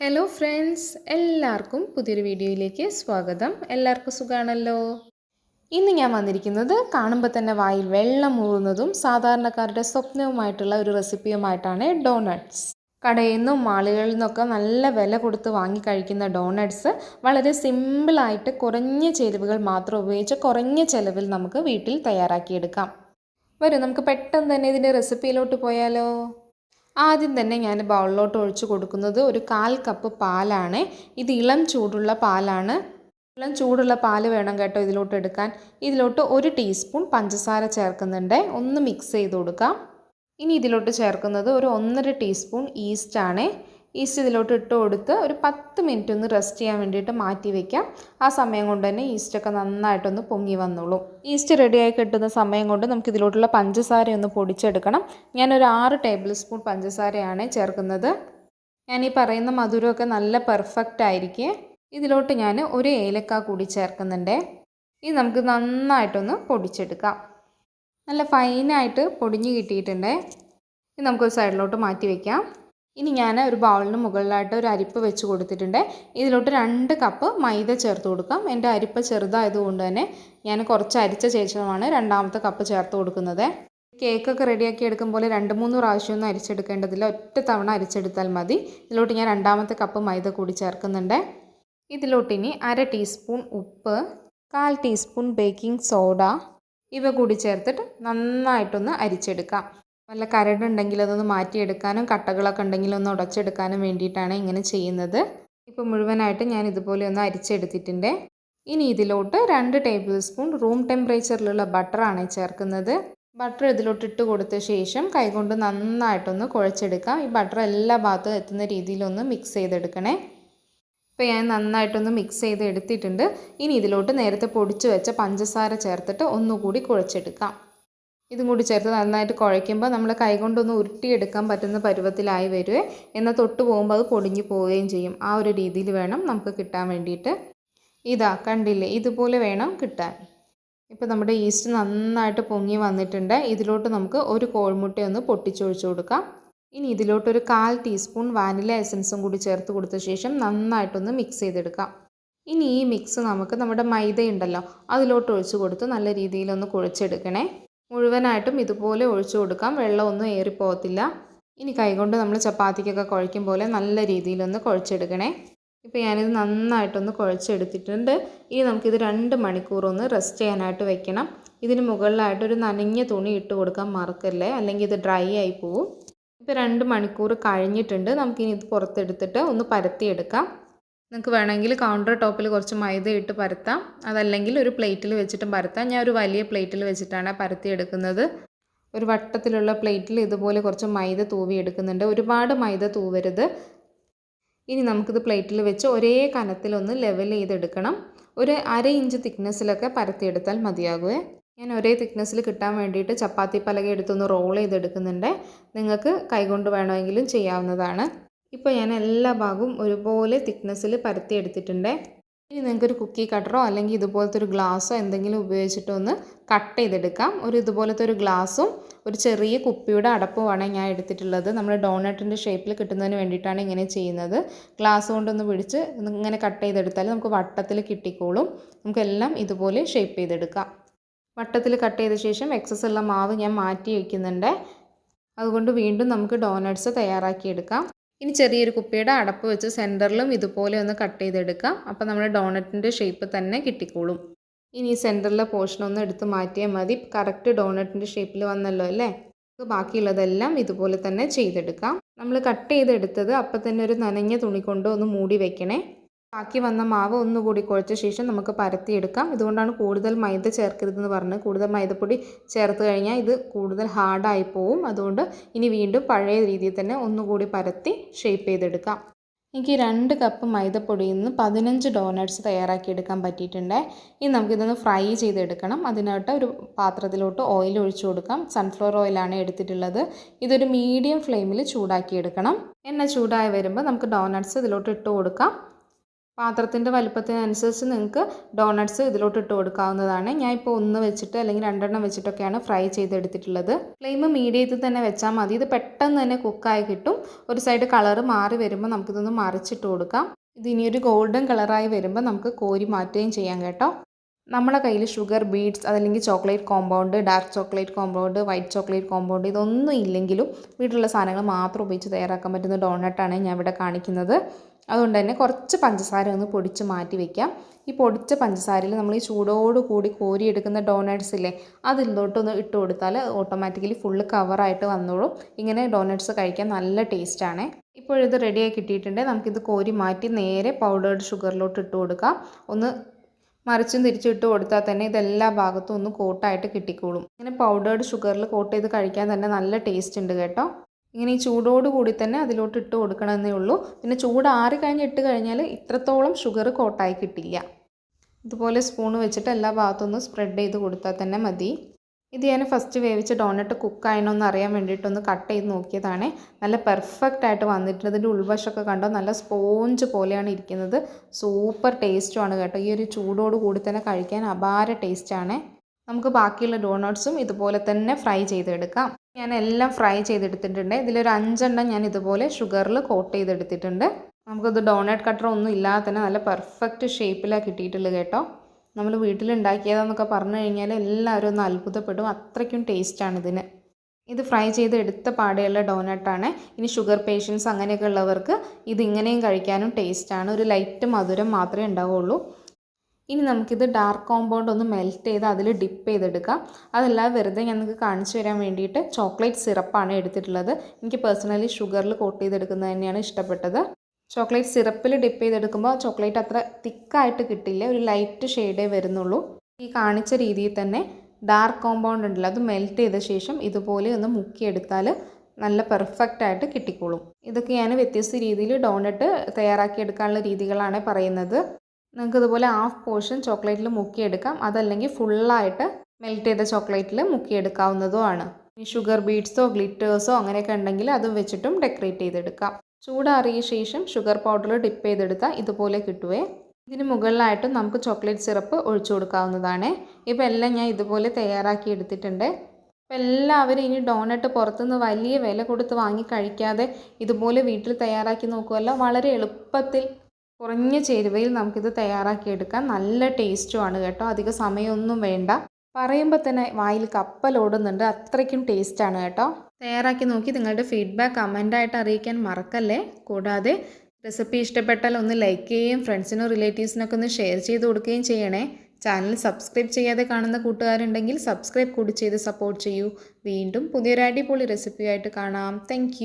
Hello friends എല്ലാവർക്കും പുതിയൊരു വീഡിയോയിലേക്ക് സ്വാഗതം. എല്ലാവർക്കും സുഖമാണല്ലോ ഇന്ന് ഞാൻ വന്നിരിക്കുന്നത് കാണുമ്പോൾ തന്നെ വായിൽ വെള്ളം മൂറുന്നതും സാധാരണക്കാരുടെ സ്വപ്നവുമായിട്ടുള്ള ഒരു റെസിപ്പിയുമായിട്ടാണ് ഡോണട്ട്സ് കടയിൽ നിന്നും മാളുകളിൽ നിന്നൊക്കെ നല്ല വില കൊടുത്ത് വാങ്ങി കഴിക്കുന്ന ഡോണട്ട്സ് വളരെ സിമ്പിളായിട്ട് കുറഞ്ഞ ചേരുവകൾ മാത്രം ഉപയോഗിച്ച് കുറഞ്ഞ ചിലവിൽ നമുക്ക് വീട്ടിൽ തയ്യാറാക്കിയെടുക്കാം. വരും നമുക്ക് പെട്ടെന്ന് തന്നെ ഇതിന്റെ റെസിപ്പിയിലോട്ട് പോയാലോ? ആദ്യം തന്നെ ഞാൻ ബൗളിലോട്ട് ഒഴിച്ചു കൊടുക്കുന്നത് ഒരു കാൽ കപ്പ് പാലാണ്. ഇത് ഇളം ചൂടുള്ള പാലാണ്. ഇളം ചൂടുള്ള പാൽ വേണം കേട്ടോ ഇതിലോട്ട് എടുക്കാൻ. ഇതിലോട്ട് ഒരു ടീസ്പൂൺ പഞ്ചസാര ചേർക്കുന്നുണ്ട്. ഒന്ന് മിക്സ് ചെയ്ത് കൊടുക്കാം. ഇനി ഇതിലോട്ട് ചേർക്കുന്നത് ഒരു ഒന്നര ടീസ്പൂൺ ഈസ്റ്റ് ആണ് ഈസ്റ്റ് ഇതിലോട്ട് ഇട്ട് കൊടുത്ത് ഒരു പത്ത് മിനിറ്റ് ഒന്ന് റെസ്റ്റ് ചെയ്യാൻ വേണ്ടിയിട്ട് മാറ്റി വെക്കാം. ആ സമയം കൊണ്ട് തന്നെ ഈസ്റ്റൊക്കെ നന്നായിട്ടൊന്ന് പൊങ്ങി വന്നോളും. ഈസ്റ്റ് റെഡിയായി കിട്ടുന്ന സമയം കൊണ്ട് നമുക്ക് ഇതിലോട്ടുള്ള പഞ്ചസാര ഒന്ന് പൊടിച്ചെടുക്കണം. ഞാനൊരു ആറ് ടേബിൾ സ്പൂൺ പഞ്ചസാരയാണ് ചേർക്കുന്നത്. ഞാൻ ഈ പറയുന്ന മധുരമൊക്കെ നല്ല പെർഫെക്റ്റ് ആയിരിക്കേ. ഇതിലോട്ട് ഞാൻ ഒരു ഏലക്ക കൂടി ചേർക്കുന്നുണ്ട്. ഇത് നമുക്ക് നന്നായിട്ടൊന്ന് പൊടിച്ചെടുക്കാം. നല്ല ഫൈനായിട്ട് പൊടിഞ്ഞ് കിട്ടിയിട്ടുണ്ട്. ഇത് നമുക്കൊരു സൈഡിലോട്ട് മാറ്റി വയ്ക്കാം ഇനി ഞാൻ ഒരു ബൗളിന് മുകളിലായിട്ട് ഒരു അരിപ്പ് വെച്ച് കൊടുത്തിട്ടുണ്ട്. ഇതിലോട്ട് രണ്ട് കപ്പ് മൈദ ചേർത്ത് കൊടുക്കാം. എന്റെ അരിപ്പ് ചെറുതായതുകൊണ്ട് തന്നെ ഞാൻ കുറച്ച് അരിച്ച ശേഷമാണ് രണ്ടാമത്തെ കപ്പ് ചേർത്ത് കൊടുക്കുന്നത്. കേക്കൊക്കെ റെഡിയാക്കി എടുക്കുമ്പോൾ രണ്ട് മൂന്ന് പ്രാവശ്യമൊന്നും അരിച്ചെടുക്കേണ്ടതില്ല. ഒറ്റ തവണ അരിച്ചെടുത്താൽ മതി. ഇതിലോട്ട് ഞാൻ രണ്ടാമത്തെ കപ്പ് മൈദ കൂടി ചേർക്കുന്നുണ്ട്. ഇതിലോട്ടിനി അര ടീസ്പൂൺ ഉപ്പ് കാൽ ടീസ്പൂൺ ബേക്കിംഗ് സോഡ ഇവ കൂടി ചേർത്തിട്ട് നന്നായിട്ടൊന്ന് അരിച്ചെടുക്കാം. വല്ല കരടുണ്ടെങ്കിൽ അതൊന്ന് മാറ്റിയെടുക്കാനും കട്ടകളൊക്കെ ഉണ്ടെങ്കിൽ ഒന്ന് ഉടച്ചെടുക്കാനും വേണ്ടിയിട്ടാണ് ഇങ്ങനെ ചെയ്യുന്നത്. ഇപ്പോൾ മുഴുവനായിട്ട് ഞാൻ ഇതുപോലെ ഒന്ന് അരിച്ചെടുത്തിട്ടുണ്ട്. ഇനി ഇതിലോട്ട് രണ്ട് ടേബിൾ സ്പൂൺ റൂം ടെമ്പറേച്ചറിലുള്ള ബട്ടറാണ് ചേർക്കുന്നത്. ബട്ടർ ഇതിലോട്ട് ഇട്ട് കൊടുത്ത ശേഷം കൈകൊണ്ട് നന്നായിട്ടൊന്ന് കുഴച്ചെടുക്കാം. ഈ ബട്ടർ എല്ലാ ഭാഗത്തും എത്തുന്ന രീതിയിലൊന്ന് മിക്സ് ചെയ്തെടുക്കണേ. ഇപ്പോൾ ഞാൻ നന്നായിട്ടൊന്ന് മിക്സ് ചെയ്ത് എടുത്തിട്ടുണ്ട് ഇനി ഇതിലോട്ട് നേരത്തെ പൊടിച്ച് വെച്ച പഞ്ചസാര ചേർത്തിട്ട് ഒന്നുകൂടി കുഴച്ചെടുക്കാം. ഇതും കൂടി ചേർത്ത് നന്നായിട്ട് കുഴയ്ക്കുമ്പോൾ നമ്മൾ കൈകൊണ്ടൊന്ന് ഉരുട്ടിയെടുക്കാൻ പറ്റുന്ന പരുവത്തിലായി വരുവേ. എന്നാൽ തൊട്ട് പോകുമ്പോൾ അത് പൊടിഞ്ഞു പോവുകയും ചെയ്യും. ആ ഒരു രീതിയിൽ വേണം നമുക്ക് കിട്ടാൻ വേണ്ടിയിട്ട്. ഇതാ കണ്ടില്ലേ? ഇതുപോലെ വേണം കിട്ടാൻ. ഇപ്പോൾ നമ്മുടെ ഈസ്റ്റ് നന്നായിട്ട് പൊങ്ങി വന്നിട്ടുണ്ട്. ഇതിലോട്ട് നമുക്ക് ഒരു കോഴിമുട്ട ഒന്ന് പൊട്ടിച്ചൊഴിച്ചു കൊടുക്കാം. ഇനി ഇതിലോട്ടൊരു കാൽ ടീസ്പൂൺ വാനില എസൻസും കൂടി ചേർത്ത് കൊടുത്ത ശേഷം നന്നായിട്ടൊന്ന് മിക്സ് ചെയ്തെടുക്കാം. ഇനി ഈ മിക്സ് നമുക്ക് നമ്മുടെ മൈദ ഉണ്ടല്ലോ അതിലോട്ട് ഒഴിച്ചു കൊടുത്ത് നല്ല രീതിയിലൊന്ന് കുഴച്ചെടുക്കണേ. മുഴുവനായിട്ടും ഇതുപോലെ ഒഴിച്ചു കൊടുക്കാം. വെള്ളമൊന്നും ഏറിപ്പോകത്തില്ല. ഇനി കൈകൊണ്ട് നമ്മൾ ചപ്പാത്തിക്കൊക്കെ കുഴയ്ക്കും പോലെ നല്ല രീതിയിലൊന്ന് കുഴച്ചെടുക്കണേ. ഇപ്പോൾ ഞാനിത് നന്നായിട്ടൊന്ന് കുഴച്ചെടുത്തിട്ടുണ്ട്. ഇനി നമുക്കിത് രണ്ട് മണിക്കൂറൊന്ന് റെസ്റ്റ് ചെയ്യാനായിട്ട് വെക്കണം. ഇതിന് മുകളിലായിട്ട് ഒരു നനഞ്ഞ തുണി ഇട്ട് കൊടുക്കാൻ മറക്കല്ലേ? അല്ലെങ്കിൽ ഇത് ഡ്രൈ ആയി പോവും. ഇപ്പോൾ രണ്ട് മണിക്കൂർ കഴിഞ്ഞിട്ടുണ്ട്. നമുക്കിനി ഇത് പുറത്തെടുത്തിട്ട് ഒന്ന് പരത്തിയെടുക്കാം. നിങ്ങൾക്ക് വേണമെങ്കിൽ കൗണ്ടർ ടോപ്പിൽ കുറച്ച് മൈദ ഇട്ട് പരത്താം. അതല്ലെങ്കിൽ ഒരു പ്ലേറ്റിൽ വെച്ചിട്ടും പരത്താം. ഞാൻ ഒരു വലിയ പ്ലേറ്റിൽ വെച്ചിട്ടാണ് പരത്തി എടുക്കുന്നത്. ഒരു വട്ടത്തിലുള്ള പ്ലേറ്റിൽ ഇതുപോലെ കുറച്ച് മൈദ തൂവി എടുക്കുന്നുണ്ട്. ഒരുപാട് മൈദ തൂവരുത്. ഇനി നമുക്കിത് പ്ലേറ്റിൽ വെച്ച് ഒരേ കനത്തിലൊന്ന് ലെവൽ ചെയ്തെടുക്കണം. ഒരു അര ഇഞ്ച് തിക്നെസ്സിലൊക്കെ പരത്തിയെടുത്താൽ മതിയാകുമേ ഞാൻ ഒരേ തിക്നെസ്സിൽ കിട്ടാൻ വേണ്ടിയിട്ട് ചപ്പാത്തി പലക എടുത്തൊന്ന് റോൾ ചെയ്തെടുക്കുന്നുണ്ട്. നിങ്ങൾക്ക് കൈകൊണ്ട് വേണമെങ്കിലും ചെയ്യാവുന്നതാണ്. ഇപ്പോൾ ഞാൻ എല്ലാ ഭാഗവും ഒരുപോലെ തിക്നെസ്സിൽ പരത്തി എടുത്തിട്ടുണ്ട്. ഇനി നിങ്ങൾക്കൊരു കുക്കി കട്ടറോ അല്ലെങ്കിൽ ഇതുപോലത്തെ ഒരു ഗ്ലാസ്സോ എന്തെങ്കിലും ഉപയോഗിച്ചിട്ടൊന്ന് കട്ട് ചെയ്തെടുക്കാം. ഒരു ഇതുപോലത്തെ ഒരു ഗ്ലാസ്സും ഒരു ചെറിയ കുപ്പിയുടെ അടപ്പുമാണ് ഞാൻ എടുത്തിട്ടുള്ളത്. നമ്മൾ ഡോണട്ടിന്റെ ഷേപ്പിൽ കിട്ടുന്നതിന് വേണ്ടിയിട്ടാണ് ഇങ്ങനെ ചെയ്യുന്നത്. ഗ്ലാസ് കൊണ്ടൊന്ന് പിടിച്ച് ഇങ്ങനെ കട്ട് ചെയ്തെടുത്താൽ നമുക്ക് വട്ടത്തിൽ കിട്ടിക്കോളും. നമുക്കെല്ലാം ഇതുപോലെ ഷേപ്പ് ചെയ്തെടുക്കാം. വട്ടത്തിൽ കട്ട് ചെയ്ത ശേഷം എക്സസ് ഉള്ള മാവ് ഞാൻ മാറ്റി വയ്ക്കുന്നുണ്ട് അതുകൊണ്ട് വീണ്ടും നമുക്ക് ഡോണട്ട്സ് തയ്യാറാക്കിയെടുക്കാം. ഇനി ചെറിയൊരു കുപ്പിയുടെ അടപ്പ് വെച്ച് സെന്ററിലും ഇതുപോലെ ഒന്ന് കട്ട് ചെയ്തെടുക്കാം. അപ്പോൾ നമ്മുടെ ഡോണറ്റിന്റെ ഷേപ്പ് തന്നെ കിട്ടിക്കോളും. ഇനി സെന്ററിലെ പോർഷൻ ഒന്ന് എടുത്ത് മാറ്റിയാൽ മതി. കറക്റ്റ് ഡോണറ്റിന്റെ ഷേപ്പിൽ വന്നല്ലോ അല്ലേ? ബാക്കിയുള്ളതെല്ലാം ഇതുപോലെ തന്നെ ചെയ്തെടുക്കാം. നമ്മൾ കട്ട് ചെയ്തെടുത്തത് അപ്പം തന്നെ ഒരു നനഞ്ഞ തുണി കൊണ്ട് ഒന്ന് മൂടി വെക്കണേ. ബാക്കി വന്ന മാവ് ഒന്നുകൂടി കുഴച്ച ശേഷം നമുക്ക് പരത്തിയെടുക്കാം. ഇതുകൊണ്ടാണ് കൂടുതൽ മൈദ ചേർക്കരുതെന്ന് പറഞ്ഞത്. കൂടുതൽ മൈദപ്പൊടി ചേർത്ത് കഴിഞ്ഞാൽ ഇത് കൂടുതൽ ഹാർഡായി പോവും. അതുകൊണ്ട് ഇനി വീണ്ടും പഴയ രീതിയിൽ തന്നെ ഒന്നുകൂടി പരത്തി ഷേപ്പ് ചെയ്തെടുക്കാം. എനിക്ക് രണ്ട് കപ്പ് മൈദപ്പൊടിയിൽ നിന്ന് പതിനഞ്ച് ഡോനട്ട്സ് തയ്യാറാക്കിയെടുക്കാൻ പറ്റിയിട്ടുണ്ട്. ഇനി നമുക്കിതൊന്ന് ഫ്രൈ ചെയ്തെടുക്കണം. അതിനായിട്ട് ഒരു പാത്രത്തിലോട്ട് ഓയിൽ ഒഴിച്ചു കൊടുക്കാം. സൺഫ്ലവർ ഓയിലാണ് എടുത്തിട്ടുള്ളത്. ഇതൊരു മീഡിയം ഫ്ലെയിമിൽ ചൂടാക്കിയെടുക്കണം. എണ്ണ ചൂടായി വരുമ്പോൾ നമുക്ക് ഡോനട്ട്സ് ഇതിലോട്ട് ഇട്ട് കൊടുക്കാം. പാത്രത്തിന്റെ വലുപ്പത്തിനനുസരിച്ച് നിങ്ങൾക്ക് ഡോണട്ട്സ് ഇതിലോട്ട് ഇട്ട് കൊടുക്കാവുന്നതാണ്. ഞാൻ ഇപ്പോൾ ഒന്ന് വെച്ചിട്ട് അല്ലെങ്കിൽ രണ്ടെണ്ണം വെച്ചിട്ടൊക്കെയാണ് ഫ്രൈ ചെയ്തെടുത്തിട്ടുള്ളത്. ഫ്ലെയിം മീഡിയത്തിൽ തന്നെ വെച്ചാൽ മതി. ഇത് പെട്ടെന്ന് തന്നെ കുക്കായി കിട്ടും. ഒരു സൈഡ് കളറ് മാറി വരുമ്പോൾ നമുക്കിതൊന്ന് മറിച്ചിട്ട് കൊടുക്കാം. ഇത് ഇനിയൊരു ഗോൾഡൻ കളറായി വരുമ്പോൾ നമുക്ക് കോരി മാറ്റുകയും ചെയ്യാം കേട്ടോ. നമ്മുടെ കയ്യിൽ ഷുഗർ ബീഡ്സ് അതല്ലെങ്കിൽ chocolate compound dark chocolate compound white chocolate compound ഇതൊന്നും ഇല്ലെങ്കിലും വീട്ടിലുള്ള സാധനങ്ങൾ മാത്രം ഉപയോഗിച്ച് തയ്യാറാക്കാൻ പറ്റുന്ന ഡോണട്ടാണ് ഞാൻ ഇവിടെ കാണിക്കുന്നത്. അതുകൊണ്ട് തന്നെ കുറച്ച് പഞ്ചസാര ഒന്ന് പൊടിച്ച് മാറ്റി വെക്കാം. ഈ പൊടിച്ച പഞ്ചസാരയിൽ നമ്മൾ ഈ ചൂടോട് കൂടി കോരിയെടുക്കുന്ന ഡോണട്ട്സ് ഇല്ലേ അതിലോട്ടൊന്ന് ഇട്ട് കൊടുത്താൽ ഓട്ടോമാറ്റിക്കലി ഫുള്ള് കവറായിട്ട് വന്നോളും. ഇങ്ങനെ ഡോണട്ട്സ് കഴിക്കാൻ നല്ല ടേസ്റ്റാണ് ഇപ്പോഴിത് റെഡിയായി കിട്ടിയിട്ടുണ്ട്. നമുക്കിത് കോരി മാറ്റി നേരെ പൗഡേർഡ് ഷുഗറിലോട്ട് ഇട്ട് കൊടുക്കാം. ഒന്ന് മറിച്ചും തിരിച്ചും ഇട്ട് കൊടുത്താൽ തന്നെ ഇതെല്ലാ ഭാഗത്തും ഒന്ന് കോട്ടായിട്ട് കിട്ടിക്കോളും. ഇങ്ങനെ പൗഡേർഡ് ഷുഗറിൽ കോട്ട് ചെയ്ത് കഴിക്കാൻ തന്നെ നല്ല ടേസ്റ്റ് ഉണ്ട് കേട്ടോ. ഇങ്ങനെ ഈ കൂടി തന്നെ അതിലോട്ട് ഇട്ട് കൊടുക്കണമെന്നേ ഉള്ളൂ. പിന്നെ ചൂട് ആറി കഴിഞ്ഞ് ഇട്ട് കഴിഞ്ഞാൽ ഇത്രത്തോളം ഷുഗർ കോട്ടായി കിട്ടില്ല. ഇതുപോലെ സ്പൂൺ വെച്ചിട്ട് എല്ലാ ഭാഗത്തും ഒന്ന് സ്പ്രെഡ് ചെയ്ത് കൊടുത്താൽ തന്നെ മതി. ഇത് ഞാൻ ഫസ്റ്റ് വേവിച്ച ഡോണട്ട് കുക്കായണോ എന്ന് അറിയാൻ വേണ്ടിയിട്ടൊന്ന് കട്ട് ചെയ്ത് നോക്കിയതാണ്. നല്ല പെർഫെക്റ്റ് ആയിട്ട് വന്നിട്ടുണ്ട്. ഇതിന്റെ ഉൾവശമൊക്കെ കണ്ടോ? നല്ല സ്പോഞ്ച് പോലെയാണ് ഇരിക്കുന്നത്. സൂപ്പർ ടേസ്റ്റുമാണ് കേട്ടോ. ഈ ഒരു ചൂടോട് കൂടി തന്നെ കഴിക്കാൻ അപാര ടേസ്റ്റാണ് നമുക്ക് ബാക്കിയുള്ള ഡോണട്ട്സും ഇതുപോലെ തന്നെ ഫ്രൈ ചെയ്തെടുക്കാം. ഞാൻ എല്ലാം ഫ്രൈ ചെയ്തെടുത്തിട്ടുണ്ട്. ഇതിലൊരു അഞ്ചെണ്ണം ഞാൻ ഇതുപോലെ ഷുഗറിൽ കോട്ട് ചെയ്തെടുത്തിട്ടുണ്ട്. നമുക്കത് ഡോണട്ട് കട്ടർ ഒന്നും ഇല്ലാതെ തന്നെ നല്ല പെർഫെക്റ്റ് ഷേപ്പിലാണ് കിട്ടിയിട്ടുള്ളത് കേട്ടോ. നമ്മൾ വീട്ടിലുണ്ടാക്കിയതെന്നൊക്കെ പറഞ്ഞു കഴിഞ്ഞാൽ എല്ലാവരും ഒന്ന് അത്ഭുതപ്പെടും. അത്രയ്ക്കും ടേസ്റ്റാണ് ഇതിന്. ഇത് ഫ്രൈ ചെയ്ത് എടുത്ത പാടെയുള്ള ഡോനട്ടാണ് ഇനി ഷുഗർ പേഷ്യൻസ് അങ്ങനെയൊക്കെ ഉള്ളവർക്ക് ഇതിങ്ങനെയും കഴിക്കാനും ടേസ്റ്റാണ് ഒരു ലൈറ്റ് മധുരം മാത്രമേ ഉണ്ടാവുള്ളൂ. ഇനി നമുക്കിത് ഡാർക്ക് കോമ്പൗണ്ട് ഒന്ന് മെൽറ്റ് ചെയ്ത് അതിൽ ഡിപ്പ് ചെയ്തെടുക്കാം. അതല്ലാതെ വെറുതെ ഞാൻ നിങ്ങൾക്ക് കാണിച്ചു തരാൻ വേണ്ടിയിട്ട് ചോക്ലേറ്റ് സിറപ്പാണ് എടുത്തിട്ടുള്ളത്. എനിക്ക് പേഴ്സണലി ഷുഗറിൽ കോട്ട് ചെയ്തെടുക്കുന്നത് തന്നെയാണ് ഇഷ്ടപ്പെട്ടത്. ചോക്ലേറ്റ് സിറപ്പിൽ ഡിപ്പ് ചെയ്തെടുക്കുമ്പോൾ ചോക്ലേറ്റ് അത്ര തിക്കായിട്ട് കിട്ടില്ല ഒരു ലൈറ്റ് ഷെയ്ഡേ വരുന്നുള്ളൂ. ഈ കാണിച്ച രീതിയിൽ തന്നെ ഡാർക്ക് കോമ്പൗണ്ട് ഉണ്ടല്ലോ അത് മെൽറ്റ് ചെയ്ത ശേഷം ഇതുപോലെ ഒന്ന് മുക്കിയെടുത്താൽ നല്ല പെർഫെക്റ്റ് ആയിട്ട് കിട്ടിക്കോളും. ഇതൊക്കെ ഞാൻ വ്യത്യസ്ത രീതിയിൽ ഡോണട്ട് തയ്യാറാക്കിയെടുക്കാനുള്ള രീതികളാണ് പറയുന്നത്. നിങ്ങൾക്ക് ഇതുപോലെ ഹാഫ് പോർഷൻ ചോക്ലേറ്റിൽ മുക്കിയെടുക്കാം. അതല്ലെങ്കിൽ ഫുള്ളായിട്ട് മെൽറ്റ് ചെയ്ത ചോക്ലേറ്റിൽ മുക്കിയെടുക്കാവുന്നതുമാണ്. ഈ ഷുഗർ ബീഡ്സോ ഗ്ലിറ്റേഴ്സോ അങ്ങനെയൊക്കെ ഉണ്ടെങ്കിൽ അതും വെച്ചിട്ടും ഡെക്കറേറ്റ് ചെയ്തെടുക്കാം. ചൂടാറിയ ശേഷം ഷുഗർ പൗഡർ ഡിപ്പ് ചെയ്തെടുത്താൽ ഇതുപോലെ കിട്ടുവേ. ഇതിന് മുകളിലായിട്ടും നമുക്ക് ചോക്ലേറ്റ് സിറപ്പ് ഒഴിച്ചു കൊടുക്കാവുന്നതാണ്. ഇപ്പോൾ എല്ലാം ഞാൻ ഇതുപോലെ തയ്യാറാക്കി എടുത്തിട്ടുണ്ട്. അപ്പോൾ എല്ലാവരും ഇനി ഡോണട്ട് പുറത്തുനിന്ന് വലിയ വില കൊടുത്ത് വാങ്ങി കഴിക്കാതെ ഇതുപോലെ വീട്ടിൽ തയ്യാറാക്കി നോക്കുമല്ലോ വളരെ എളുപ്പത്തിൽ കുറഞ്ഞ ചേരുവയിൽ നമുക്കിത് തയ്യാറാക്കിയെടുക്കാം. നല്ല ടേസ്റ്റുമാണ് കേട്ടോ. അധിക സമയമൊന്നും വേണ്ട. പറയുമ്പോൾ തന്നെ വായിൽ കപ്പലോടുന്നുണ്ട് അത്രയ്ക്കും ടേസ്റ്റാണ് കേട്ടോ. തയ്യാറാക്കി നോക്കി നിങ്ങളുടെ ഫീഡ്ബാക്ക് കമന്റായിട്ട് അറിയിക്കാൻ മറക്കല്ലേ? കൂടാതെ റെസിപ്പി ഇഷ്ടപ്പെട്ടാൽ ഒന്ന് ലൈക്ക് ചെയ്യുകയും ഫ്രണ്ട്സിനും റിലേറ്റീവ്സിനൊക്കെ ഒന്ന് ഷെയർ ചെയ്ത് കൊടുക്കുകയും ചെയ്യണേ. ചാനൽ സബ്സ്ക്രൈബ് ചെയ്യാതെ കാണുന്ന കൂട്ടുകാരുണ്ടെങ്കിൽ സബ്സ്ക്രൈബ് കൂടി ചെയ്ത് സപ്പോർട്ട് ചെയ്യൂ. വീണ്ടും പുതിയൊരു അടിപൊളി റെസിപ്പിയായിട്ട് കാണാം. താങ്ക്